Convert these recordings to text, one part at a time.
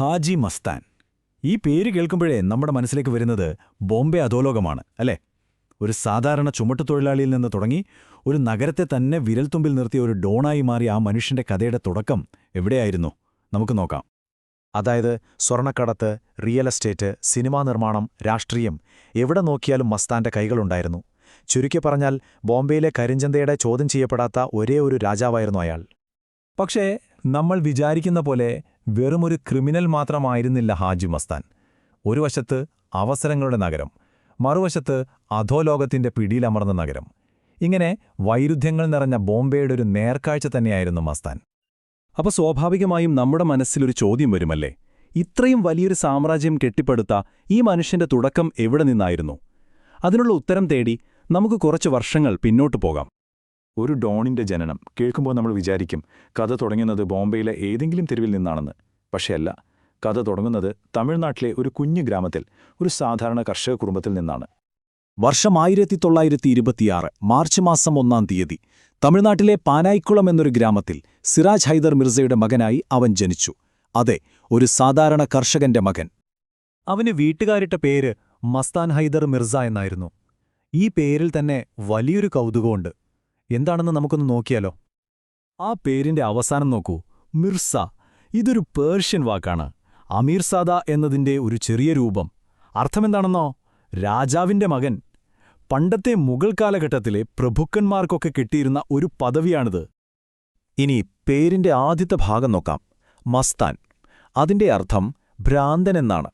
ഹാജി മസ്താൻ. ഈ പേര് കേൾക്കുമ്പോഴേ നമ്മുടെ മനസ്സിലേക്ക് വരുന്നത് ബോംബെ അധോലോകമാണ് അല്ലേ? ഒരു സാധാരണ ചുമട്ടുതൊഴിലാളിയിൽ നിന്ന് തുടങ്ങി ഒരു നഗരത്തെ തന്നെ വിരൽത്തുമ്പിൽ നിർത്തിയ ഒരു ഡോണായി മാറിയ ആ മനുഷ്യന്റെ കഥയുടെ തുടക്കം എവിടെയായിരുന്നു? നമുക്ക് നോക്കാം. അതായത് സ്വർണക്കടത്ത് റിയൽ എസ്റ്റേറ്റ് സിനിമാ നിർമ്മാണം രാഷ്ട്രീയം. എവിടെ നോക്കിയാലും മസ്താന്റെ കൈകളുണ്ടായിരുന്നു. ചുരുക്കി പറഞ്ഞാൽ ബോംബെയിലെ കരിഞ്ചന്തയുടെ ചോദ്യം ചെയ്യപ്പെടാത്ത ഒരേ ഒരു രാജാവായിരുന്നു അയാൾ. പക്ഷേ നമ്മൾ വിചാരിക്കുന്ന പോലെ വെറുമൊരു ക്രിമിനൽ മാത്രമായിരുന്നില്ല ഹാജി മസ്താൻ. ഒരു വശത്ത് അവസരങ്ങളുടെ നഗരം മറുവശത്ത് അധോലോകത്തിന്റെ പിടിയിലമർന്ന നഗരം. ഇങ്ങനെ വൈരുദ്ധ്യങ്ങൾ നിറഞ്ഞ ബോംബെയുടെ ഒരു നേർക്കാഴ്ച തന്നെയായിരുന്നു മസ്താൻ. അപ്പോൾ സ്വാഭാവികമായും നമ്മുടെ മനസ്സിലൊരു ചോദ്യം വരുമല്ലേ? ഇത്രയും വലിയൊരു സാമ്രാജ്യം കെട്ടിപ്പടുത്ത ഈ മനുഷ്യന്റെ തുടക്കം എവിടെ നിന്നായിരുന്നു? അതിനുള്ള ഉത്തരം തേടി നമുക്ക് കുറച്ച് വർഷങ്ങൾ പിന്നോട്ടു പോകാം. ഒരു ഡോണിന്റെ ജനനം കേൾക്കുമ്പോൾ നമ്മൾ വിചാരിക്കും കഥ തുടങ്ങുന്നത് ബോംബെയിലെ ഏതെങ്കിലും തെരുവിൽ നിന്നാണെന്ന്. പക്ഷേ അല്ല കഥ തുടങ്ങുന്നത് തമിഴ്നാട്ടിലെ ഒരു കുഞ്ഞു ഗ്രാമത്തിൽ ഒരു സാധാരണ കർഷക കുടുംബത്തിൽ നിന്നാണ്. വർഷം ആയിരത്തി തൊള്ളായിരത്തി ഇരുപത്തിയാറ് മാർച്ച് മാസം ഒന്നാം തീയതി തമിഴ്നാട്ടിലെ പാനായിക്കുളം എന്നൊരു ഗ്രാമത്തിൽ സിറാജ് ഹൈദർ മിർസയുടെ മകനായി അവൻ ജനിച്ചു. അതെ ഒരു സാധാരണ കർഷകന്റെ മകൻ. അവന് വീട്ടുകാരിട്ട പേര് മസ്താൻ ഹൈദർ മിർസ എന്നായിരുന്നു. ഈ പേരിൽ തന്നെ വലിയൊരു കൗതുകമുണ്ട്. എന്താണെന്ന് നമുക്കൊന്ന് നോക്കിയാലോ? ആ പേരിന്റെ അവസാനം നോക്കൂ. മിർസ. ഇതൊരു പേർഷ്യൻ വാക്കാണ്. അമീർസാദ എന്നതിന്റെ ഒരു ചെറിയ രൂപം. അർത്ഥമെന്താണെന്നോ? രാജാവിന്റെ മകൻ. പണ്ടത്തെ മുഗൾ കാലഘട്ടത്തിലെ പ്രഭുക്കന്മാർക്കൊക്കെ കിട്ടിയിരുന്ന ഒരു പദവിയാണിത്. ഇനി പേരിന്റെ ആദ്യത്തെ ഭാഗം നോക്കാം. മസ്താൻ. അതിന്റെ അർത്ഥം ഭ്രാന്തൻ എന്നാണ്.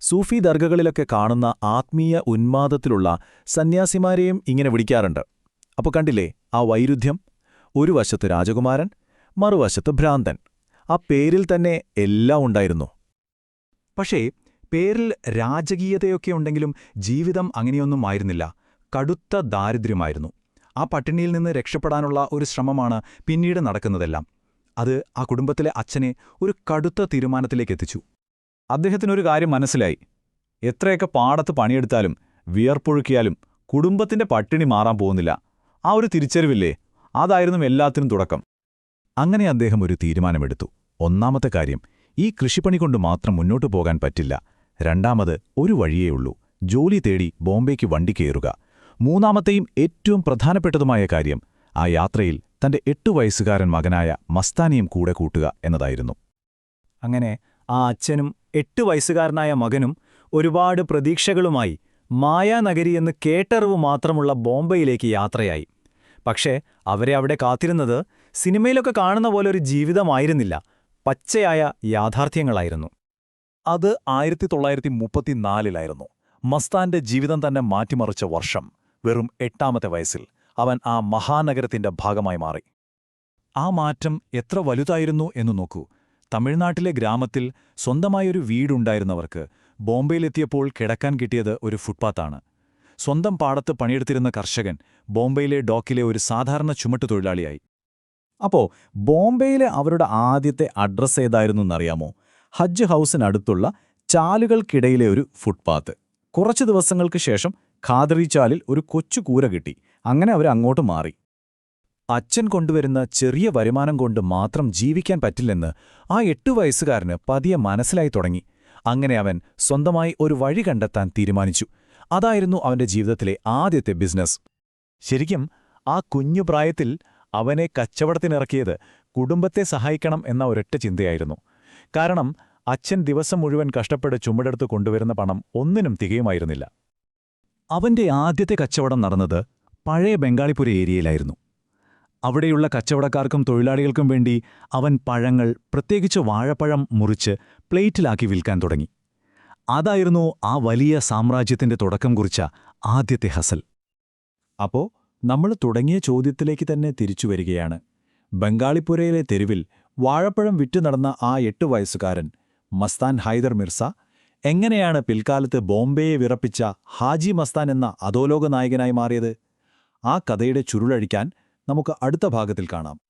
സൂഫി ദർഗകളിലൊക്കെ കാണുന്ന ആത്മീയ ഉന്മാദത്തിലുള്ള സന്യാസിമാരെയും ഇങ്ങനെ വിളിക്കാറുണ്ട്. അപ്പൊ കണ്ടില്ലേ ആ വൈരുദ്ധ്യം? ഒരു വശത്ത് രാജകുമാരൻ മറുവശത്ത് ഭ്രാന്തൻ. ആ പേരിൽ തന്നെ എല്ലാം ഉണ്ടായിരുന്നു. പക്ഷേ പേരിൽ രാജകീയതയൊക്കെ ഉണ്ടെങ്കിലും ജീവിതം അങ്ങനെയൊന്നും ആയിരുന്നില്ല. കടുത്ത ദാരിദ്ര്യമായിരുന്നു. ആ പട്ടിണിയിൽ നിന്ന് രക്ഷപ്പെടാനുള്ള ഒരു ശ്രമമാണ് പിന്നീട് നടക്കുന്നതെല്ലാം. അത് ആ കുടുംബത്തിലെ അച്ഛനെ ഒരു കടുത്ത തീരുമാനത്തിലേക്ക് എത്തിച്ചു. അദ്ദേഹത്തിനൊരു കാര്യം മനസ്സിലായി. എത്രയൊക്കെ പാടത്ത് പണിയെടുത്താലും വിയർപ്പൊഴുക്കിയാലും കുടുംബത്തിന്റെ പട്ടിണി മാറാൻ പോകുന്നില്ല. ആ ഒരു തിരിച്ചറിവില്ലേ? അതായിരുന്നു എല്ലാത്തിനും തുടക്കം. അങ്ങനെ അദ്ദേഹം ഒരു തീരുമാനമെടുത്തു. ഒന്നാമത്തെ കാര്യം ഈ കൃഷിപ്പണി കൊണ്ട് മാത്രം മുന്നോട്ടു പോകാൻ പറ്റില്ല. രണ്ടാമത് ഒരു വഴിയേയുള്ളൂ ജോലി തേടി ബോംബെക്ക് വണ്ടി കയറുക. മൂന്നാമത്തെയും ഏറ്റവും പ്രധാനപ്പെട്ടതുമായ കാര്യം ആ യാത്രയിൽ തന്റെ എട്ടു വയസ്സുകാരൻ മകനായ മസ്താനിയും കൂടെ കൂട്ടുക എന്നതായിരുന്നു. അങ്ങനെ ആ അച്ഛനും എട്ടു വയസ്സുകാരനായ മകനും ഒരുപാട് പ്രതീക്ഷകളുമായി മായാനഗരി എന്ന് കേട്ടറിവ് മാത്രമുള്ള ബോംബെയിലേക്ക് യാത്രയായി. പക്ഷേ അവരെ അവിടെ കാത്തിരുന്നത് സിനിമയിലൊക്കെ കാണുന്ന പോലെ ഒരു ജീവിതമായിരുന്നില്ല. പച്ചയായ യാഥാർത്ഥ്യങ്ങളായിരുന്നു. അത് ആയിരത്തി തൊള്ളായിരത്തി മുപ്പത്തിനാലിലായിരുന്നു മസ്താന്റെ ജീവിതം തന്നെ മാറ്റിമറിച്ച വർഷം വെറും എട്ടാമത്തെ വയസ്സിൽ അവൻ ആ മഹാനഗരത്തിന്റെ ഭാഗമായി മാറി. ആ മാറ്റം എത്ര വലുതായിരുന്നു എന്നു നോക്കൂ. തമിഴ്നാട്ടിലെ ഗ്രാമത്തിൽ സ്വന്തമായൊരു വീടുണ്ടായിരുന്നവർക്ക് ബോംബെയിലെത്തിയപ്പോൾ കിടക്കാൻ കിട്ടിയത് ഒരു ഫുട്പാത്താണ്. സ്വന്തം പാടത്ത് പണിയെടുത്തിരുന്ന കർഷകൻ ബോംബെയിലെ ഡോക്കിലെ ഒരു സാധാരണ ചുമട്ടുതൊഴിലാളിയായി അപ്പോ ബോംബെയിലെ അവരുടെ ആദ്യത്തെ അഡ്രസ്സ് ഏതായിരുന്നു എന്നറിയാമോ? ഹജ്ജ് ഹൗസിനടുത്തുള്ള ചാലുകൾക്കിടയിലെ ഒരു ഫുട്പാത്ത്. കുറച്ച് ദിവസങ്ങൾക്ക് ശേഷം ഖാദറി ചാലിൽ ഒരു കൊച്ചു കൂര കിട്ടി. അങ്ങനെ അവർ അങ്ങോട്ട് മാറി. അച്ഛൻ കൊണ്ടുവരുന്ന ചെറിയ വരുമാനം കൊണ്ട് മാത്രം ജീവിക്കാൻ പറ്റില്ലെന്ന് ആ എട്ടു വയസ്സുകാരന് പതിയെ മനസ്സിലായി തുടങ്ങി. അങ്ങനെ അവൻ സ്വന്തമായി ഒരു വഴി കണ്ടെത്താൻ തീരുമാനിച്ചു. അതായിരുന്നു അവന്റെ ജീവിതത്തിലെ ആദ്യത്തെ ബിസിനസ്. ശരിക്കും ആ കുഞ്ഞു പ്രായത്തിൽ അവനെ കച്ചവടത്തിനിറക്കിയത് കുടുംബത്തെ സഹായിക്കണം എന്ന ഒരൊറ്റ ചിന്തയായിരുന്നു. കാരണം അച്ഛൻ ദിവസം മുഴുവൻ കഷ്ടപ്പെട്ട് ചുമടെടുത്ത് കൊണ്ടുവരുന്ന പണം ഒന്നിനും തികയുമായിരുന്നില്ല. അവന്റെ ആദ്യത്തെ കച്ചവടം നടന്നത് പഴയ ബംഗാളിപുര ഏരിയയിലായിരുന്നു. അവിടെയുള്ള കച്ചവടക്കാർക്കും തൊഴിലാളികൾക്കും വേണ്ടി അവൻ പഴങ്ങൾ പ്രത്യേകിച്ച് വാഴപ്പഴം മുറിച്ച് പ്ലേറ്റിലാക്കി വിൽക്കാൻ തുടങ്ങി. അതായിരുന്നു ആ വലിയ സാമ്രാജ്യത്തിന്റെ തുടക്കം കുറിച്ച ആദ്യത്തെ ഹസൽ. അപ്പോ നമ്മൾ തുടങ്ങിയ ചോദ്യത്തിലേക്ക് തന്നെ തിരിച്ചു വരികയാണ്. ബംഗാളിപ്പുരയിലെ തെരുവിൽ വാഴപ്പഴം വിറ്റു നടന്ന ആ എട്ട് വയസ്സുകാരൻ മസ്താൻ ഹൈദർ മിർസ എങ്ങനെയാണ് പിൽക്കാലത്ത് ബോംബെയെ വിറപ്പിച്ച ഹാജി മസ്താൻ എന്ന അധോലോക നായകനായി മാറിയത്? ആ കഥയുടെ ചുരുളഴിക്കാൻ നമുക്ക് അടുത്ത ഭാഗത്തിൽ കാണാം.